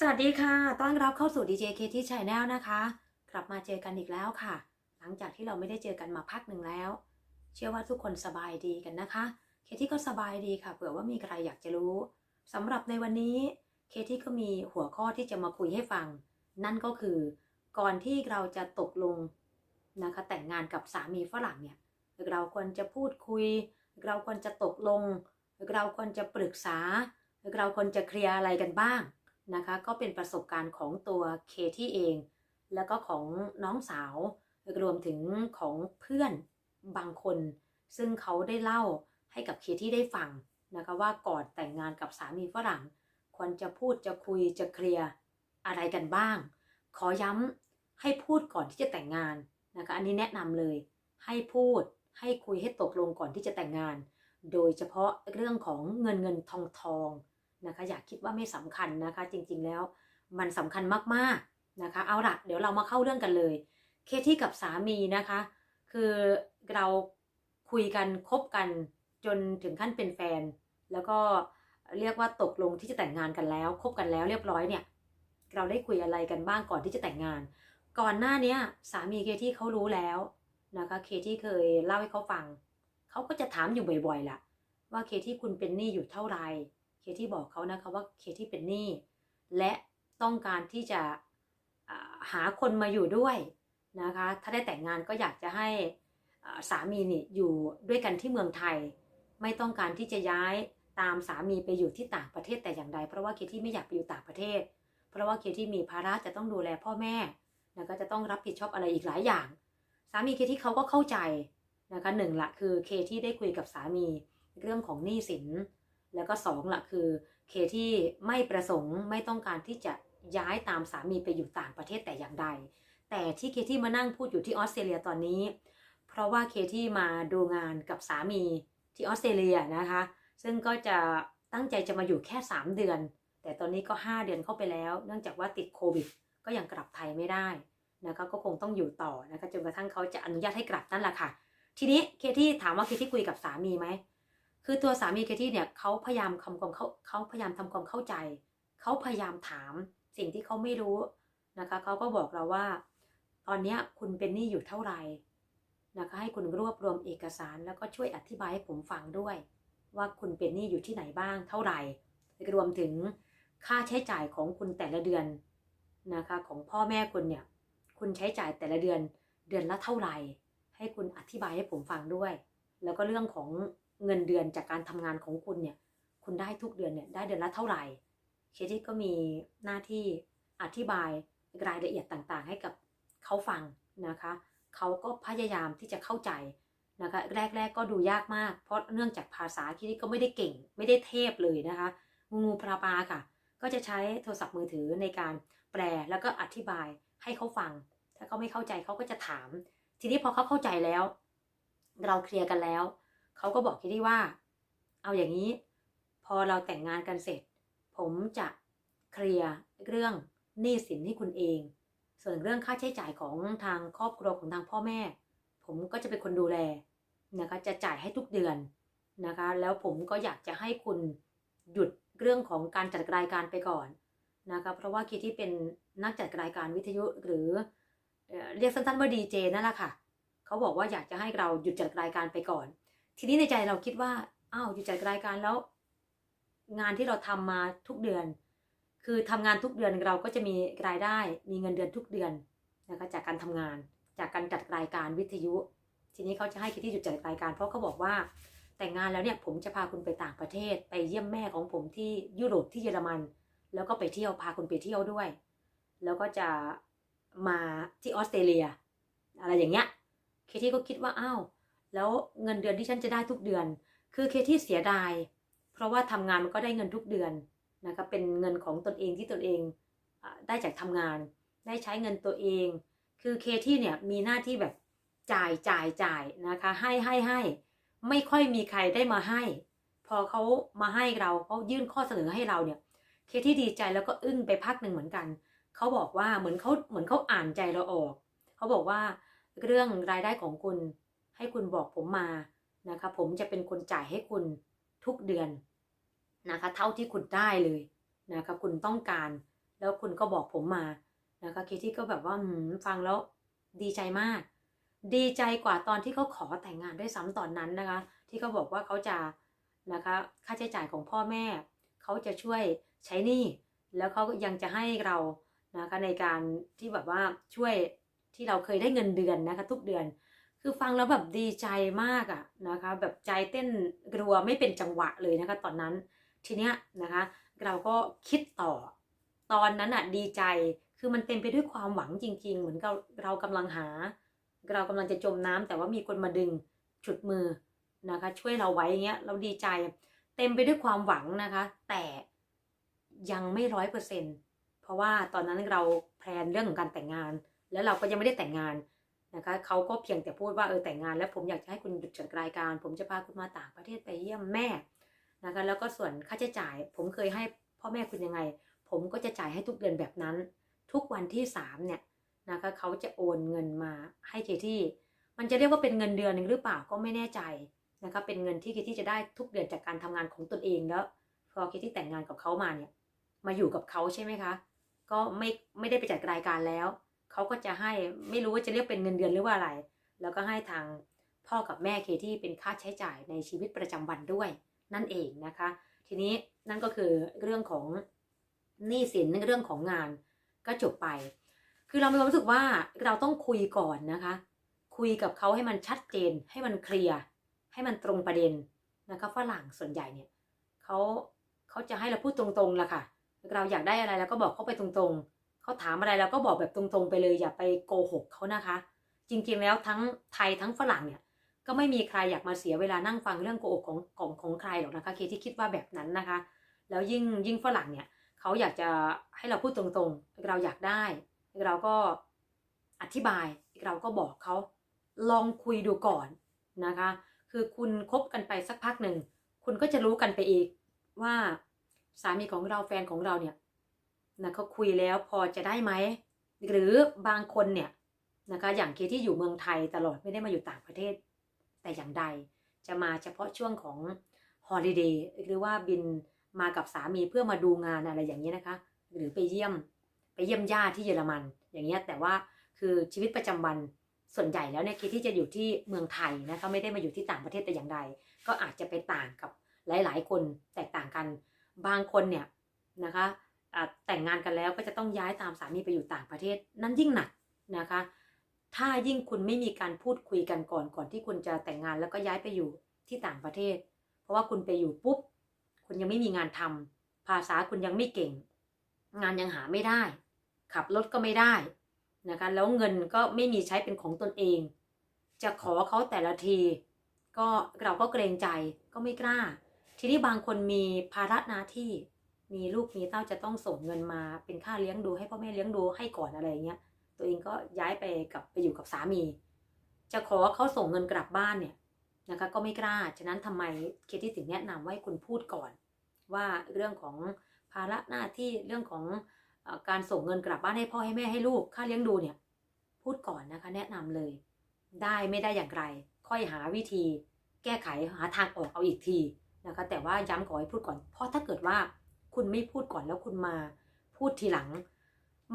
สวัสดีค่ะ ต้อนรับเข้าสู่ DJ k t Channel นะคะ กลับมาเจอกันอีกแล้วค่ะ หลังจากที่เราไม่ได้เจอกันมาพักหนึ่งแล้ว เชื่อว่าทุกคนสบายดีกันนะคะ เคที่ก็สบายดีค่ะ เผื่อว่ามีใครอยากจะรู้สำหรับในวันนี้ เคที่ก็มีหัวข้อที่จะมาคุยให้ฟัง นั่นก็คือ ก่อนที่เราจะตกลงนะคะ แต่งงานกับสามีฝรั่งเนี่ย เราควรจะพูดคุย เราควรจะตกลง เราควรจะปรึกษา เราควรจะเคลียร์อะไรกันบ้าง นะคะ ก็เป็นประสบการณ์ของตัวเคที่เอง แล้วก็ของน้องสาวรวมถึงของเพื่อนบางคน ซึ่งเขาได้เล่าให้กับเคที่ได้ฟังนะคะว่าก่อนแต่งงานกับสามีฝรั่ง ควรจะพูดจะคุยจะเคลียร์อะไรกันบ้าง ขอย้ำให้พูดก่อนที่จะแต่งงานนะคะอันนี้แนะนำเลย ให้พูดให้คุยให้ตกลงก่อนที่จะแต่งงาน โดยเฉพาะเรื่องของเงินเงินทองทอง นะคะ อยากคิดว่าไม่สำคัญนะคะ จริงๆแล้วมันสำคัญมากๆนะคะ เอาละเดี๋ยวเรามาเข้าเรื่องกันเลย เคที่กับสามีนะคะ คือเราคุยกันคบกันจนถึงขั้นเป็นแฟน แล้วก็เรียกว่าตกลงที่จะแต่งงานกันแล้วคบกันแล้วเรียบร้อยเนี่ย เราได้คุยอะไรกันบ้างก่อนที่จะแต่งงาน ก่อนหน้านี้สามีเคที่เขารู้แล้วนะคะเคที่เคยเล่าให้เขาฟัง เขาก็จะถามอยู่บ่อยๆล่ะ ว่าเคที่คุณเป็นหนี้อยู่เท่าไหร่ เคที่บอกเขานะคะว่าเคที่เป็นหนี้และต้องการที่จะหาคนมาอยู่ด้วยนะคะ ถ้าได้แต่งงานก็อยากจะให้สามีนี่อยู่ด้วยกันที่เมืองไทย ไม่ต้องการที่จะย้ายตามสามีไปอยู่ที่ต่างประเทศแต่อย่างใด เพราะว่าเคที่ไม่อยากไปอยู่ต่างประเทศ เพราะว่าเคที่มีภาระจะต้องดูแลพ่อแม่แล้วก็จะต้องรับผิดชอบอะไรอีกหลายอย่าง สามีเคที่เขาก็เข้าใจนะคะหนึ่งละคือเคที่ได้คุยกับสามีเรื่องของหนี้สิน แล้วก็สองละคือเคที่ไม่ประสงค์ไม่ต้องการที่จะย้ายตามสามีไปอยู่ต่างประเทศแต่อย่างใด แต่ที่เคที่มานั่งพูดอยู่ที่ออสเตรเลียตอนนี้ เพราะว่าเคที่มาดูงานกับสามีที่ออสเตรเลียนะคะ ซึ่งก็จะตั้งใจจะมาอยู่แค่ 3 เดือน แต่ตอนนี้ก็ 5 เดือนเข้าไปแล้ว เนื่องจากว่าติดโควิด ก็ยังกลับไทยไม่ได้นะคะก็คงต้องอยู่ต่อนะคะจนกระทั่งเขาจะอนุญาตให้กลับนั่นแหละค่ะ ทีนี้เคที่ถามว่าเคที่คุยกับสามีไหม คือตัวสามีเคที่เนี่ยเขาพยายามทำความเขาเขาพยายามทำความเข้าใจ เขาพยายามถามสิ่งที่เขาไม่รู้นะคะเขาก็บอกเราว่า ตอนนี้คุณเป็นหนี้อยู่เท่าไหร่นะคะให้คุณรวบรวมเอกสารแล้วก็ช่วยอธิบายให้ผมฟังด้วย ว่าคุณเป็นหนี้อยู่ที่ไหนบ้างเท่าไหร่รวมถึงค่าใช้จ่ายของคุณแต่ละเดือนนะคะของพ่อแม่คุณเนี่ยคุณใช้จ่ายแต่ละเดือนเดือนละเท่าไหร่ ให้คุณอธิบายให้ผมฟังด้วย แล้วก็เรื่องของ เงินเดือนจากการทำงานของคุณเนี่ย คุณได้ทุกเดือนเนี่ยได้เดือนละเท่าไหร่ เคที่ก็มีหน้าที่อธิบายรายละเอียดต่างๆ ให้กับเขาฟังนะคะเขาก็พยายามที่จะเข้าใจนะคะแรก ๆ ก็ดูยากมาก เพราะเนื่องจากภาษาคที่ก็ไม่ได้เก่ง ไม่ได้เทพเลยนะคะงูงูปลาปลาค่ะ ก็จะใช้โทรศัพท์มือถือในการแปลแล้วก็อธิบายให้เขาฟัง ถ้าเขาไม่เข้าใจเขาก็จะถาม ทีนี้พอเขาเข้าใจแล้ว เราเคลียร์กันแล้ว เขาก็บอกคิดที่ว่า เอาอย่างนี้ พอเราแต่งงานกันเสร็จ ผมจะเคลียร์เรื่องหนี้สินให้คุณเอง ส่วนเรื่องค่าใช้จ่ายของทางครอบครัวของทางพ่อแม่ ผมก็จะเป็นคนดูแลนะคะ จะจ่ายให้ทุกเดือนนะคะ แล้วผมก็อยากจะให้คุณหยุดเรื่องของการจัดรายการไปก่อนนะคะ เพราะว่าคิดที่เป็นนักจัดรายการวิทยุหรือเรียกสั้นๆว่าดีเจนั่นแหละค่ะ เขาบอกว่าอยากจะให้เราหยุดจัดรายการไปก่อน ทีนี้ในใจเราคิดว่าอ้าวอยู่จัดรายการแล้ว งานที่เราทำมาทุกเดือน คือทำงานทุกเดือนเราก็จะมีรายได้ มีเงินเดือนทุกเดือนนะคะจากการทำงาน จากการจัดรายการวิทยุ ทีนี้เขาจะให้คิดที่หยุดจัดรายการ เพราะเขาบอกว่าแต่งงานแล้วเนี่ยผมจะพาคุณไปต่างประเทศ ไปเยี่ยมแม่ของผมที่ยุโรปที่เยอรมัน แล้วก็ไปเที่ยวพาคุณไปเที่ยวด้วย แล้วก็จะมาที่ออสเตรเลีย อะไรอย่างเงี้ยเคที่ก็คิดว่าอ้าว แล้วเงินเดือนที่ฉันจะได้ทุกเดือน คือเคที่เสียดาย เพราะว่าทำงานมันก็ได้เงินทุกเดือนนะคะเป็นเงินของตนเองที่ตนเองได้จากทำงาน ได้ใช้เงินตัวเอง คือเคที่เนี่ยมีหน้าที่แบบจ่ายจ่ายจ่ายนะคะให้ให้ให้ไม่ค่อยมีใครได้มาให้ พอเขามาให้เราเขายื่นข้อเสนอให้เราเนี่ย เคที่ดีใจแล้วก็อึ้งไปพักหนึ่งเหมือนกันเขาบอกว่าเหมือนเขาเหมือนเขาอ่านใจเราออกเขาบอกว่าเรื่องรายได้ของคุณ ให้คุณบอกผมมานะคะผมจะเป็นคนจ่ายให้คุณทุกเดือนนะคะเท่าที่คุณได้เลยนะคะคุณต้องการ แล้วคุณก็บอกผมมานะคะเคที่ก็แบบว่าฟังแล้วดีใจมาก ดีใจกว่าตอนที่เขาขอแต่งงานด้วยซ้ำตอนนั้นนะคะ ที่เขาบอกว่าเขาจะนะคะค่าใช้จ่ายของพ่อแม่เขาจะช่วยใช้หนี้แล้วเขายังจะให้เรานะคะในการที่แบบว่าช่วยที่เราเคยได้เงินเดือนนะคะทุกเดือน คือฟังแล้วแบบดีใจมากอะนะคะ แบบใจเต้นรัวไม่เป็นจังหวะเลยนะคะ ตอนนั้นทีเนี้ยนะคะ เราก็คิดต่อ ตอนนั้นอะดีใจคือมันเต็มไปด้วยความหวังจริง ๆ เหมือนกับเรากำลังหา เรากำลังจะจมน้ำแต่ว่ามีคนมาดึงฉุดมือนะคะ ช่วยเราไว้เงี้ยเราดีใจ เต็มไปด้วยความหวังนะคะ แต่ยังไม่ร้อยเปอร์เซ็นเพราะว่าตอนนั้นเราแพลนเรื่องของการแต่งงาน แล้วเราก็ยังไม่ได้แต่งงาน นะคะเขาก็เพียงแต่พูดว่าเออแต่งงาน แล้วผมอยากจะให้คุณหยุดจัดรายการ ผมจะพาคุณมาต่างประเทศไปเยี่ยมแม่นะคะแล้วก็ส่วนค่าใช้จ่าย ผมเคยให้พ่อแม่คุณยังไง ผมก็จะจ่ายให้ทุกเดือนแบบนั้น ทุกวันที่สามเนี่ยนะคะเขาจะโอนเงินมาให้เคที่ มันจะเรียกว่าเป็นเงินเดือนหนึ่งหรือเปล่าก็ไม่แน่ใจนะคะเป็นเงินที่เคที่จะได้ทุกเดือนจากการทำงานของตนเองแล้วพอเคที่แต่งงานกับเขามาเนี่ยมาอยู่กับเขาใช่ไหมคะ ก็ไม่ไม่ได้ไปจัดรายการแล้ว เขาก็จะให้ไม่รู้ว่าจะเรียกเป็นเงินเดือนหรือว่าอะไร แล้วก็ให้ทางพ่อกับแม่เคที่เป็นค่าใช้จ่ายในชีวิตประจำวันด้วย นั่นเองนะคะ ทีนี้นั่นก็คือเรื่องของหนี้สินเรื่องของงานก็จบไป คือเรามีความรู้สึกว่าเราต้องคุยก่อนนะคะ คุยกับเขาให้มันชัดเจน ให้มันเคลียร์ให้มันตรงประเด็นนะคะฝรั่งส่วนใหญ่เนี่ยเขาเขาจะให้เราพูดตรงๆล่ะค่ะ เราอยากได้อะไรแล้วก็บอกเขาไปตรงๆ เขาถามอะไรเราก็บอกแบบตรงๆไปเลยอย่าไปโกหกเขานะคะ จริงๆแล้วทั้งไทยทั้งฝรั่งเนี่ยก็ไม่มีใครอยากมาเสียเวลานั่งฟังเรื่องโกหกของของของใครหรอกนะคะเคที่คิดว่าแบบนั้นนะคะ แล้วยิ่งยิ่งฝรั่งเนี่ยเขาอยากจะให้เราพูดตรงๆ เราอยากได้ เราก็อธิบายเราก็บอกเขาลองคุยดูก่อนนะคะ คือคุณคบกันไปสักพักหนึ่ง คุณก็จะรู้กันไปเองว่าสามีของเราแฟนของเราเนี่ย นะเขาคุยแล้วพอจะได้ไหมหรือบางคนเนี่ยนะคะอย่างเคที่อยู่เมืองไทยตลอดไม่ได้มาอยู่ต่างประเทศ แต่อย่างใดจะมาเฉพาะช่วงของฮอลิเดย์หรือว่าบินมากับสามีเพื่อมาดูงานอะไรอย่างนี้นะคะ หรือไปเยี่ยมไปเยี่ยมญาติที่เยอรมัน อย่างเงี้ยแต่ว่าคือชีวิตประจำวันส่วนใหญ่แล้วเนี่ยเคที่จะอยู่ที่เมืองไทยนะคะไม่ได้มาอยู่ที่ต่างประเทศแต่อย่างใด ก็อาจจะไปต่างกับหลาย ๆ คนแตกต่างกันบางคนเนี่ยนะคะ แต่งงานกันแล้วก็จะต้องย้ายตามสามีไปอยู่ต่างประเทศ นั่นยิ่งหนักนะคะ ถ้ายิ่งคุณไม่มีการพูดคุยกันก่อนก่อนที่คุณจะแต่งงานแล้วก็ย้ายไปอยู่ที่ต่างประเทศ เพราะว่าคุณไปอยู่ปุ๊บ คุณยังไม่มีงานทำภาษาคุณยังไม่เก่ง งานยังหาไม่ได้ ขับรถก็ไม่ได้นะคะแล้วเงินก็ไม่มีใช้เป็นของตนเอง จะขอเขาแต่ละที ก็เราก็เกรงใจก็ไม่กล้า ทีนี้บางคนมีภาระหน้าที่ มีลูกมีเต้าจะต้องส่งเงินมาเป็นค่าเลี้ยงดูให้พ่อแม่เลี้ยงดูให้ก่อนอะไรเงี้ยตัวเองก็ย้ายไปกับไปอยู่กับสามี จะขอเขาส่งเงินกลับบ้านเนี่ยนะคะก็ไม่กล้า ฉะนั้นทำไมเคที่ถึงแนะนำว่าให้คุณพูดก่อน ว่าเรื่องของภาระหน้าที่เรื่องของอการส่งเงินกลับบ้านให้พ่อให้แม่ให้ลูกค่าเลี้ยงดูเนี่ยพูดก่อนนะคะแนะนำเลย ได้ไม่ได้อย่างไร ค่อยหาวิธี แก้ไขหาทางออกเอาอีกทีนะคะแต่ว่าย้ำขอให้พูดก่อน เพราะถ้าเกิดว่า คุณไม่พูดก่อนแล้วคุณมาพูดทีหลัง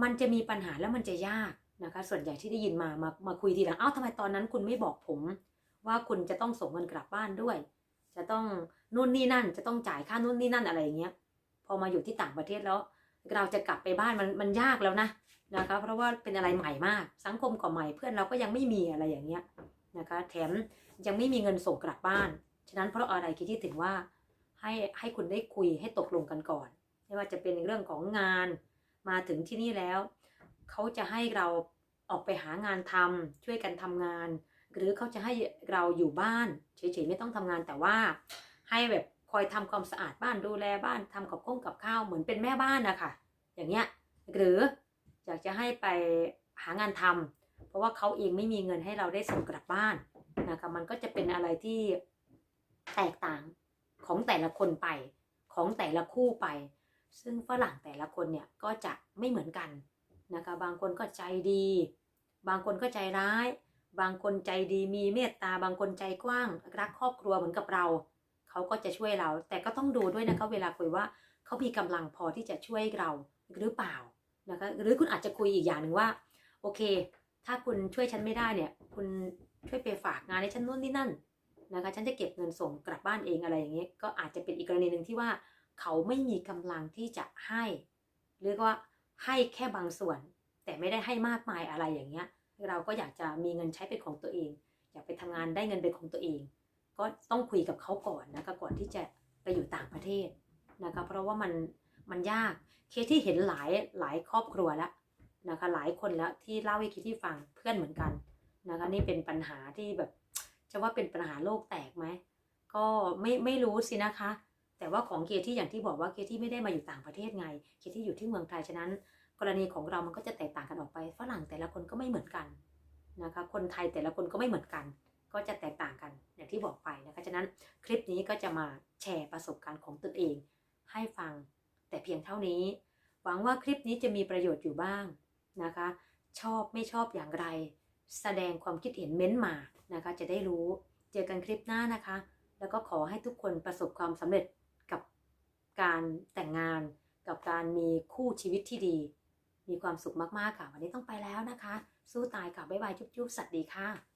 มันจะมีปัญหาแล้วมันจะยากนะคะ ส่วนใหญ่ที่ได้ยินมามามาคุยทีหลังเอ้าทำไมตอนนั้นคุณไม่บอกผม ว่าคุณจะต้องส่งเงินกลับบ้านด้วย จะต้องนู่นนี่นั่น จะต้องจ่ายค่านู่นนี่นั่นอะไรอย่างเงี้ยพอมาอยู่ที่ต่างประเทศแล้ว เราจะกลับไปบ้านมันมันยากแล้วนะนะคะ เพราะว่าเป็นอะไรใหม่มาก สังคมก็ใหม่เพื่อนเราก็ยังไม่มีอะไรอย่างเงี้ยนะคะ แถมยังไม่มีเงินส่งกลับบ้าน ฉะนั้นเพราะอะไรคิดที่ถึงว่า ให้ให้คุณได้คุยให้ตกลงกันก่อน ไม่ว่าจะเป็นเรื่องของงานมาถึงที่นี่แล้ว เขาจะให้เราออกไปหางานทำช่วยกันทำงาน หรือเขาจะให้เราอยู่บ้านเฉยๆไม่ต้องทำงานแต่ว่าให้แบบคอยทำความสะอาดบ้านดูแลบ้านทำกับข้องกับข้าวเหมือนเป็นแม่บ้านนะคะอย่างเงี้ยหรืออยากจะให้ไปหางานทำเพราะว่าเขาเองไม่มีเงินให้เราได้ส่งกลับบ้านนะคะมันก็จะเป็นอะไรที่แตกต่าง ของแต่ละคนไป ของแต่ละคู่ไป ซึ่งฝรั่งแต่ละคนเนี่ยก็จะไม่เหมือนกันนะคะบางคนก็ใจดี บางคนก็ใจร้าย บางคนใจดีมีเมตตา บางคนใจกว้าง รักครอบครัวเหมือนกับเรา เขาก็จะช่วยเรา แต่ก็ต้องดูด้วยนะคะเวลาคุยว่าเขามีกำลังพอที่จะช่วยเราหรือเปล่านะคะหรือคุณอาจจะคุยอีกอย่างหนึ่งว่า โอเค ถ้าคุณช่วยฉันไม่ได้เนี่ย คุณช่วยไปฝากงานให้ฉันนู่นนี่นั่น นะคะฉันจะเก็บเงินส่งกลับบ้านเองอะไรอย่างเงี้ยก็อาจจะเป็นอีกกรณีหนึ่งที่ว่าเขาไม่มีกำลังที่จะให้หรือว่าให้แค่บางส่วน แต่ไม่ได้ให้มากมายอะไรอย่างเงี้ย เราก็อยากจะมีเงินใช้เป็นของตัวเอง อยากไปทำงานได้เงินเป็นของตัวเอง ก็ต้องคุยกับเขาก่อนนะคะก่อนที่จะไปอยู่ต่างประเทศนะคะเพราะว่ามันมันยากเคสที่เห็นหลายหลายครอบครัวแล้วนะคะหลายคนแล้วที่เล่าให้คิดที่ฟังเพื่อนเหมือนกันนะคะนี่เป็นปัญหาที่แบบ จะว่าเป็นปัญหาโลกแตกไหมก็ไม่ไม่รู้สินะคะ แต่ว่าของเคที่อย่างที่บอกว่าเคที่ไม่ได้มาอยู่ต่างประเทศไงเคที่อยู่ที่เมืองไทยฉะนั้น กรณีของเรามันก็จะแตกต่างกันออกไปฝรั่งแต่ละคนก็ไม่เหมือนกันนะคะ คนไทยแต่ละคนก็ไม่เหมือนกัน ก็จะแตกต่างกันอย่างที่บอกไปนะคะฉะนั้นคลิปนี้ก็จะมาแชร์ประสบการณ์ของตนเอง ให้ฟังแต่เพียงเท่านี้ หวังว่าคลิปนี้จะมีประโยชน์อยู่บ้างนะคะ ชอบไม่ชอบอย่างไร แสดงความคิดเห็นเม้นต์มานะคะ จะได้รู้เจอกันคลิปหน้านะคะ แล้วก็ขอให้ทุกคนประสบความสำเร็จกับการแต่งงาน กับการมีคู่ชีวิตที่ดี มีความสุขมากๆค่ะ วันนี้ต้องไปแล้วนะคะ สู้ตายค่ะบ๊ายบายจุ๊บๆสวัสดีค่ะ